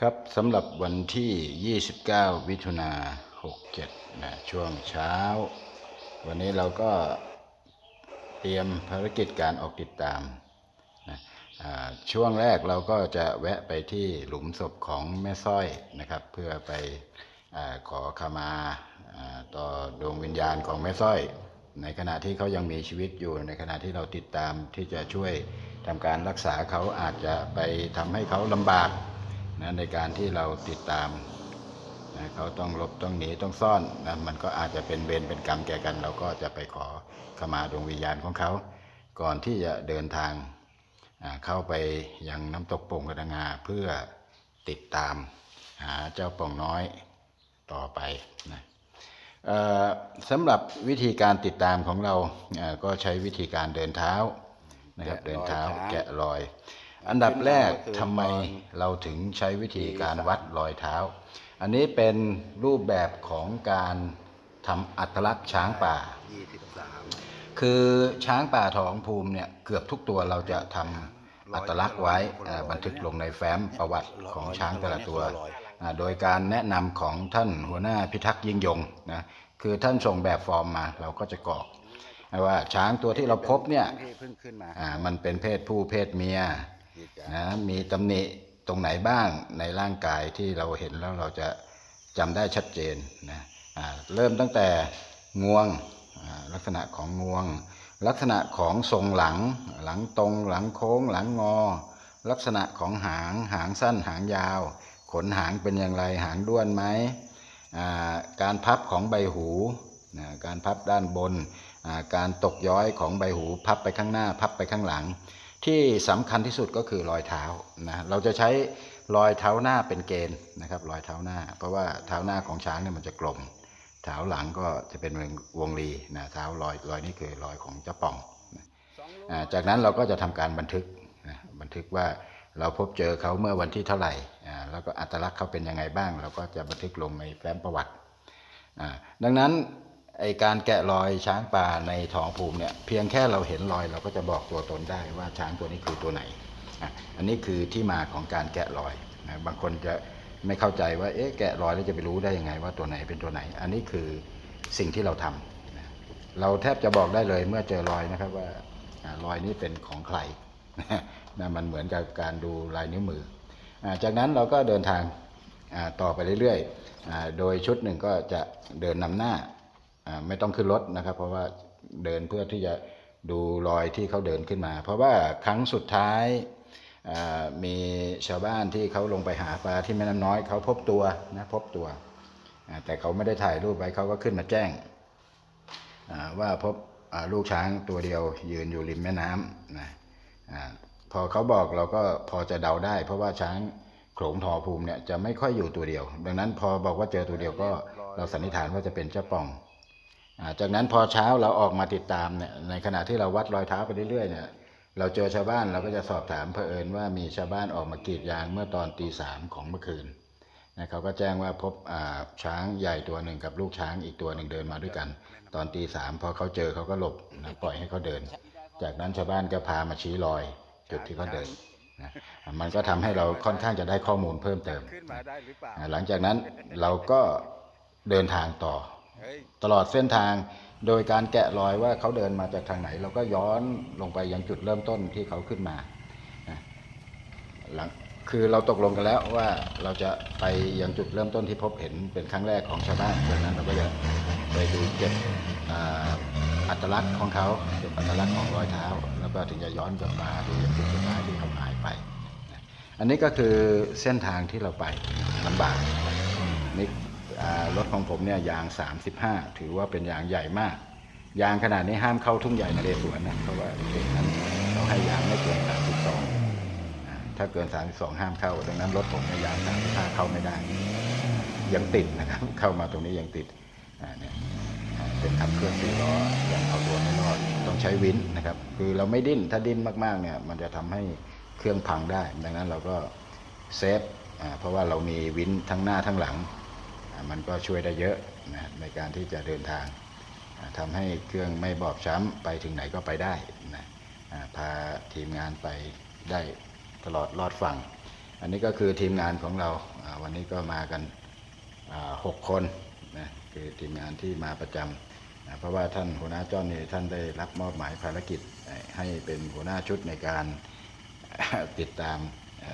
ครับสำหรับวันที่ 29 มิถุนา67นะช่วงเช้า วันนี้เราก็เตรียมภารกิจการออกติดตามนะช่วงแรกเราก็จะแวะไปที่หลุมศพของแม่สร้อยนะครับ เพื่อไปอขอขมาอ่าต่อดวงวิญญาณของแม่สร้อย ในขณะที่เขายังมีชีวิตอยู่ ในขณะที่เราติดตามที่จะช่วยทำการรักษาเขาอาจจะไปทำให้เขาลำบาก นะในการที่เราติดตามนะเขาต้องหลบต้องหนีต้องซ่อนนะมันก็อาจจะเป็นเวรเป็นกรรมแก่กัน เราก็จะไปขอขมาดวงวิญญาณของเขา ก่อนที่จะเดินทางอ่าเข้าไปยังน้ำตกโป่งกระดังงาเพื่อติดตามหาเจ้าป่องน้อยต่อไปนะเอ่อสำหรับวิธีการติดตามของเราเอ่อก็ใช้วิธีการเดินเท้านะครับเดินเท้าแกะรอย อันดับแรกทำไมเราถึงใช้วิธีการวัดรอยเท้า อันนี้เป็นรูปแบบของการทำอัตลักษณ์ช้างป่ายี่สิบสามคือช้างป่าทองภูมิเนี่ยเกือบทุกตัวเราจะทำอัตลักษณ์ไว้อ่าบันทึกลงในแฟ้มประวัติของช้างแต่ละตัวอ่าโดยการแนะนำของท่านหัวหน้าพิทักษ์ยิ่งยงนะคือท่านส่งแบบฟอร์มมาเราก็จะกรอกว่าช้างตัวที่เราพบเนี่ยที่เพิ่งขึ้นมาอ่ามันเป็นเพศผู้เพศเมียยี่สิบ นะมีตำหนิตรงไหนบ้างในร่างกายที่เราเห็นแล้วเราจะจำได้ชัดเจนนะเริ่มตั้งแต่งวงลักษณะของงวง ลักษณะของทรงหลัง หลังตรงหลังโค้ง หลังงอ ลักษณะของหางหางสั้นหางยาว ขนหางเป็นอย่างไรหางด้วนไหมการพับของใบหูการพับด้านบน การตกย้อยของใบหู พับไปข้างหน้า พับไปข้างหลัง ที่สำคัญที่สุดก็คือรอยเท้านะเราจะใช้รอยเท้าหน้าเป็นเกณฑ์นะครับรอยเท้าหน้า เพราะว่าเท้าหน้าของช้างเนี่ยมันจะกลมเท้าหลังก็จะเป็นวงรีนะเท้ารอยรอยนี่คือรอยของเจ้าป่องนะจากนั้นเราก็จะทำการบันทึกนะบันทึกว่าเราพบเจอเขาเมื่อวันที่เท่าไหร่แล้วก็อัตลักษณ์เขาเป็นยังไงบ้าง เราก็จะบันทึกลงในแฟ้มประวัติดังนั้น ไอการแกะรอยช้างป่าในท้องภูมิเนี่ยเพียงแค่เราเห็นรอยเราก็จะบอกตัวตนได้ว่าช้างตัวนี้คือตัวไหน อันนี้คือที่มาของการแกะรอยนะบางคนจะไม่เข้าใจว่าเอ๊ะแกะรอยแล้วจะไปรู้ได้ยังไงว่าตัวไหนเป็นตัวไหน อันนี้คือสิ่งที่เราทำเราแทบจะบอกได้เลยเมื่อเจอรอยนะครับว่ารอยนี้เป็นของใครนะมันเหมือนกับการดูลายนิ้วมืออจากนั้นเราก็เดินทางต่อไปเรื่อยๆ โดยชุดหนึ่งก็จะเดินนำหน้า ไม่ต้องขึ้นรถนะครับ เพราะว่าเดินเพื่อที่จะดูรอยที่เขาเดินขึ้นมา เพราะว่าครั้งสุดท้ายมีชาวบ้านที่เขาลงไปหาปลาที่แม่น้ำน้อยเขาพบตัวนะพบตัว แต่เขาไม่ได้ถ่ายรูปไว้เขาก็ขึ้นมาแจ้งว่าพบลูกช้างตัวเดียวยืนอยู่ริมแม่น้ำนะพอเขาบอกเราก็พอจะเดาได้ เพราะว่าช้างโขลงทอภูมิเนี่ยจะไม่ค่อยอยู่ตัวเดียว ดังนั้นพอบอกว่าเจอตัวเดียวก็เราสันนิษฐานว่าจะเป็นเจ้าป่อง จากนั้นพอเช้าเราออกมาติดตามเนี่ยในขณะที่เราวัดรอยเท้าไปเรื่อยๆเนี่ยเราเจอชาวบ้านเราก็จะสอบถามเผอิญว่ามีชาวบ้านออกมากรีดยางเมื่อตอนตีสามของเมื่อคืนนะเขาก็แจ้งว่าพบอ่าช้างใหญ่ตัวหนึ่งกับลูกช้างอีกตัวหนึ่งเดินมาด้วยกัน ตอนตีสามพอเขาเจอเขาก็หลบนะปล่อยให้เขาเดิน จากนั้นชาวบ้านก็พามาชี้รอยจุดที่เขาเดินนะมันก็ทำให้เราค่อนข้างจะได้ข้อมูลเพิ่มเติมขึ้นมาได้หรือเปล่าอ่าหลังจากนั้นเราก็เดินทางต่อเฮ้ย ตลอดเส้นทาง โดยการแกะรอยว่าเขาเดินมาจากทางไหน เราก็ย้อนลงไปยังจุดเริ่มต้นที่เขาขึ้นมาหลังคือเราตกลงกันแล้วว่าเราจะไปยังจุดเริ่มต้นที่พบเห็นเป็นครั้งแรกของชาวบ้านจากนั้นเราก็จะไปดูเก็บอัตลักษณ์ของเขาเก็บอัตลักษณ์ของรอยเท้า แล้วก็ถึงจะย้อนกลับมาดูยังจุดสุดท้ายที่เขาหายไป อันนี้ก็คือเส้นทางที่เราไปลำบากนี่ รถของผมเนี่ยยาง 35 ถือว่าเป็นยางใหญ่มาก ยางขนาดนี้ห้ามเข้าทุ่งใหญ่นเรศวรนะเพราะว่าเขตนั้นเราให้ยางไม่เกิน 32อ่าถ้าเกิน 32 ห้ามเข้า ดังนั้นรถผมเนี่ยยาง 35 เข้าไม่ได้ ยังติดนะครับ เข้ามาตรงนี้ยังติดเนี่ยเป็นขับเคลื่อนสี่ล้อยังเอาตัวไม่รอดต้องใช้วินนะครับ คือเราไม่ดิ้นถ้าดิ้นมากๆเนี่ยมันจะทำให้เครื่องพังได้ ดังนั้นเราก็เซฟเพราะว่าเรามีวินทั้งหน้าทั้งหลัง มันก็ช่วยได้เยอะนะในการที่จะเดินทางทำให้เครื่องไม่บอบช้ำไปถึงไหนก็ไปได้นะพาทีมงานไปได้ตลอดรอดฝั่ง อันนี้ก็คือทีมงานของเราวันนี้ก็มากันอ่าหกคนนะคือทีมงานที่มาประจำนะเพราะว่าท่านหัวหน้าจ้อนนี่ท่านได้รับมอบหมายภารกิจให้เป็นหัวหน้าชุดในการติดตาม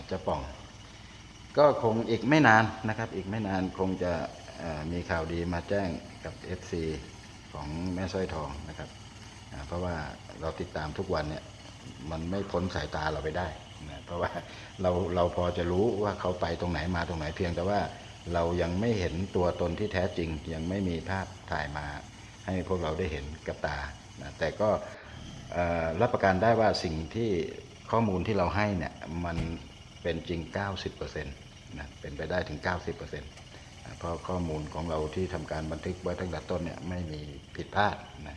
เจ้าป่อง ก็คงอีกไม่นานนะครับ อีกไม่นานคงจะมีข่าวดีมาแจ้งกับ FC ของแม่สร้อยทองนะครับ เพราะว่าเราติดตามทุกวันเนี่ยมันไม่พ้นสายตาเราไปได้นะเพราะว่าเราเราพอจะรู้ว่าเขาไปตรงไหนมาตรงไหนเพียงแต่ว่าเรายังไม่เห็นตัวตนที่แท้จริง ยังไม่มีภาพถ่ายมาให้พวกเราได้เห็นกับตานะแต่ก็รับประกันได้ว่าสิ่งที่ข้อมูลที่เราให้เนี่ยมัน เป็นจริง 90%นะเป็นไปได้ถึง 90%นะเพราะข้อมูลของเราที่ทำการบันทึกไว้ตั้งแต่ต้นเนี่ยไม่มีผิดพลาดนะ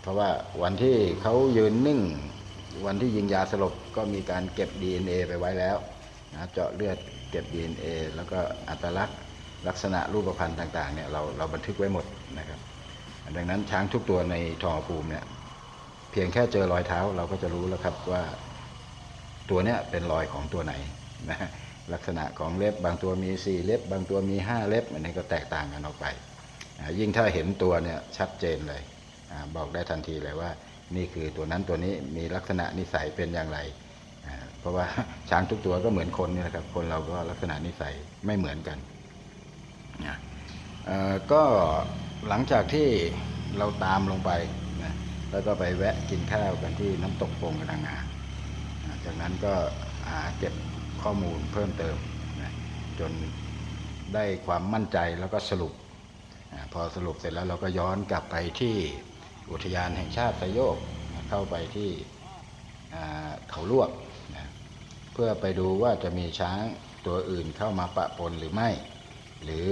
เพราะว่าวันที่เขายืนนิ่ง วันที่ยิงยาสลบก็มีการเก็บ DNA ไปไว้แล้วนะเจาะเลือดเก็บ DNA แล้วก็อัตลักษณ์ลักษณะรูปพรรณต่างๆเนี่ยเราเราบันทึกไว้หมดนะครับ ดังนั้นช้างทุกตัวในทองภูมิเนี่ยเพียงแค่เจอรอยเท้าเราก็จะรู้แล้วครับว่า ตัวเนี้ยเป็นรอยของตัวไหนนะลักษณะของเล็บบางตัวมีสี่เล็บบางตัวมีห้าเล็บอันนี้ก็แตกต่างกันออกไป ยิ่งถ้าเห็นตัวเนี่ยชัดเจนเลยอบอกได้ทันทีเลยว่า นี่คือตัวนั้นตัวนี้มีลักษณะนิสัยเป็นอย่างไร เพราะว่าช้างทุกตัวก็เหมือนคนนี่แหละครับคนเราก็ลักษณะนิสัยไม่เหมือนกันก็หลังจากที่เราตามลงไปนะแล้วก็ไปแวะกินข้าวกันที่น้ำตกโป่งกระดังงา จากนั้นก็หาเก็บข้อมูลเพิ่มเติมนะจนได้ความมั่นใจแล้วก็สรุปพอสรุปเสร็จแล้วเราก็ย้อนกลับไปที่อุทยานแห่งชาติไซโยกนะเข้าไปที่เขาลวกนะเพื่อไปดูว่าจะมีช้างตัวอื่นเข้ามาปะปนหรือไม่ หรือ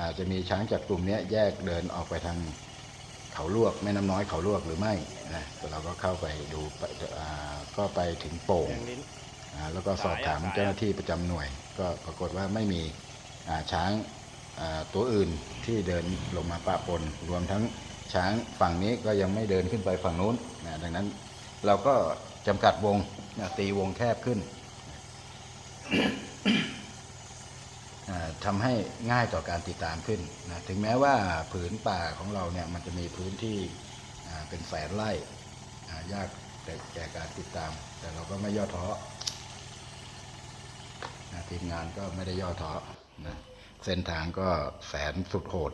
อาจจะมีช้างจากกลุ่มนี้แยกเดินออกไปทาง เขาลวกแม่น้ำน้อยเขาลวกหรือไม่นะเราก็เข้าไปดูไปอ่าก็ไปถึงโป่งเลี้ยงลิ้นอ่าแล้วก็สอบถามเจ้าหน้าที่ประจำหน่วย ก็ปรากฏว่าไม่มีอ่าช้างอ่าตัวอื่นที่เดินลงมาปะปนรวมทั้งช้างฝั่งนี้ก็ยังไม่เดินขึ้นไปฝั่งนู้นนะดังนั้นเราก็จำกัดวงนะตีวงแคบขึ้น อ่าทำให้ง่ายต่อการติดตามขึ้นนะถึงแม้ว่าผืนป่าของเราเนี่ยมันจะมีพื้นที่เป็นแสนไร่อยากแต่แก่การติดตาม แต่เราก็ไม่ย่อท้อนะทีมงานก็ไม่ได้ย่อท้อนะเส้นทางก็แสนสุดโหด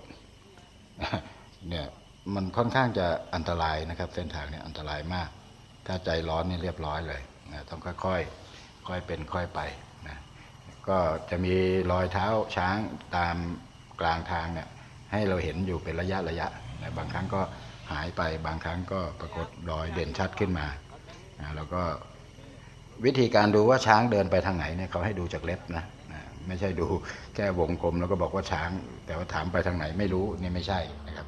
เนี่ยมันค่อนข้างจะอันตรายนะครับ เส้นทางเนี่ยอันตรายมาก ถ้าใจร้อนนี่เรียบร้อยเลยนะต้องค่อยๆค่อยเป็นค่อยไป ก็จะมีรอยเท้าช้างตามกลางทางเนี่ยให้เราเห็นอยู่เป็นระยะระยะนะบางครั้งก็หายไปบางครั้งก็ปรากฏรอยเด่นชัดขึ้นมานะแล้วก็วิธีการดูว่าช้างเดินไปทางไหนเนี่ยเขาให้ดูจากเล็บนะนะไม่ใช่ดูแค่วงกลมแล้วก็บอกว่าช้าง แต่ว่าถามไปทางไหนไม่รู้นี่ไม่ใช่นะครับ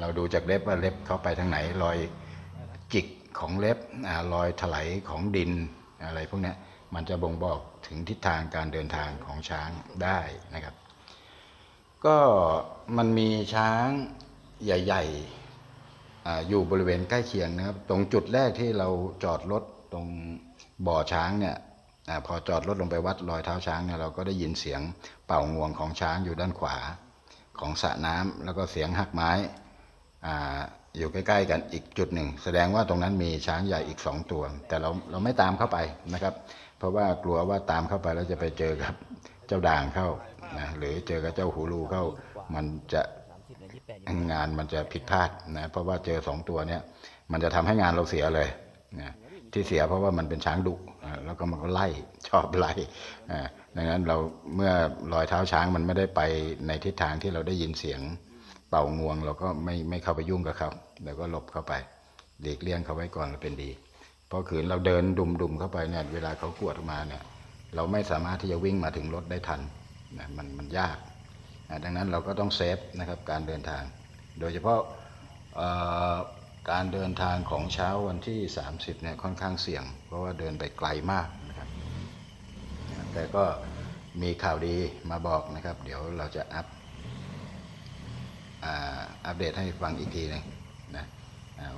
เราดูจากเล็บว่าเล็บเขาไปทางไหนรอยจิกของเล็บรอยถลายของดินอะไรพวกนี้มันจะบ่งบอก ถึงทิศทางการเดินทางของช้างได้นะครับ ก็มันมีช้างใหญ่ๆออยู่บริเวณใกล้เคียงนะครับ ตรงจุดแรกที่เราจอดรถตรงบ่อช้างเนี่ยอพอจอดรถลงไปวัดรอยเท้าช้างเนี่ยเราก็ได้ยินเสียงเป่างวงของช้างอยู่ด้านขวาของสระน้ำแล้วก็เสียงหักไม้ออยู่ใกล้ๆกันอีกจุดหนึ่ง แสดงว่าตรงนั้นมีช้างใหญ่อีกสองตัว แต่เราเราไม่ตามเข้าไปนะครับ เพราะว่ากลัวว่าตามเข้าไปแล้วจะไปเจอกับเจ้าด่างเข้านะหรือเจอกับเจ้าหูรูเข้า มันจะงานมันจะผิดพลาดนะเพราะว่าเจอสองตัวเนี้ยมันจะทำให้งานเราเสียเลยนะที่เสียเพราะว่ามันเป็นช้างดุอ่าแล้วก็มันก็ไล่ชอบไล่อ่าดังนั้นเราเมื่อรอยเท้าช้างมันไม่ได้ไปในทิศทางที่เราได้ยินเสียงเป่างวง เราก็ไม่ไม่เข้าไปยุ่งกับเขาเราก็หลบเข้าไปหลีกเลี่ยงเขาไว้ก่อนเราเป็นดี เพราะขืนเราเดินดุมๆเข้าไปเนี่ยเวลาเขากวดมาเนี่ย เราไม่สามารถที่จะวิ่งมาถึงรถได้ทันนะมันมันยากนะดังนั้นเราก็ต้องเซฟนะครับการเดินทาง โดยเฉพาะการเดินทางของเช้าวันที่ 30เนี่ยค่อนข้างเสี่ยง เพราะว่าเดินไปไกลมากนะครับแต่ก็มีข่าวดีมาบอกนะครับ เดี๋ยวเราจะอัพอัปเดตให้ฟังอีกทีหนึงนะ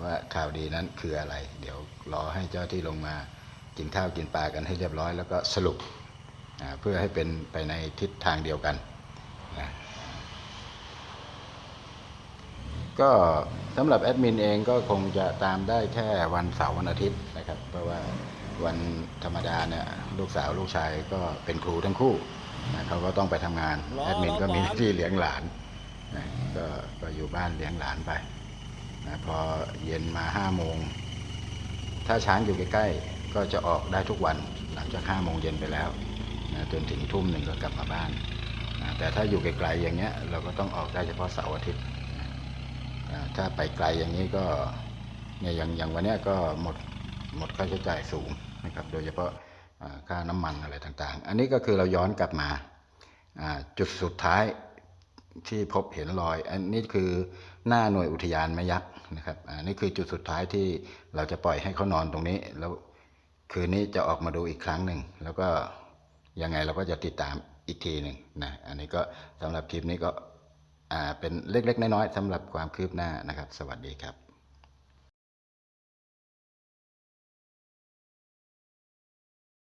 ว่าข่าวดีนั้นคืออะไร เดี๋ยวรอให้เจ้าที่ลงมากินข้าวกินปลากันให้เรียบร้อย แล้วก็สรุปเพื่อให้เป็นไปในทิศทางเดียวกันนะก็สำหรับแอดมินเองก็คงจะตามได้แค่วันเสาร์วันอาทิตย์นะครับ เพราะว่าวันธรรมดาเนี่ยลูกสาวลูกชายก็เป็นครูทั้งคู่นะเขาก็ต้องไปทำงาน แอดมินก็มีหน้าที่เลี้ยงหลานนะก็ก็อยู่บ้านเลี้ยงหลานไป นะพอเย็นมาห้าโมง ถ้าช้างอยู่ใกล้ๆก็จะออกได้ทุกวันหลังจากห้าโมงเย็นไปแล้วนะจนถึงทุ่มหนึ่งก็กลับมาบ้านนะแต่ถ้าอยู่ไกลๆอย่างเงี้ยเราก็ต้องออกได้เฉพาะเสาร์อาทิตย์นะถ้าไปไกลอย่างนี้ก็เนี่ยอย่างอย่างวันเนี้ยก็หมดหมดค่าใช้จ่ายสูงนะครับโดยเฉพาะค่าน้ำมันอะไรต่างๆ อันนี้ก็คือเราย้อนกลับมาจุดสุดท้าย ที่พบเห็นรอย อันนี้คือหน้าหน่วยอุทยานแม่ยักษ์นะครับอันนี้คือจุดสุดท้ายที่เราจะปล่อยให้เขานอนตรงนี้ แล้วคืนนี้จะออกมาดูอีกครั้งหนึ่งแล้วก็ยังไงเราก็จะติดตามอีกทีหนึ่งนะอันนี้ก็สำหรับคลิปนี้ก็อ่าเป็นเล็กๆน้อยๆสำหรับความคืบหน้านะครับ สวัสดีครับ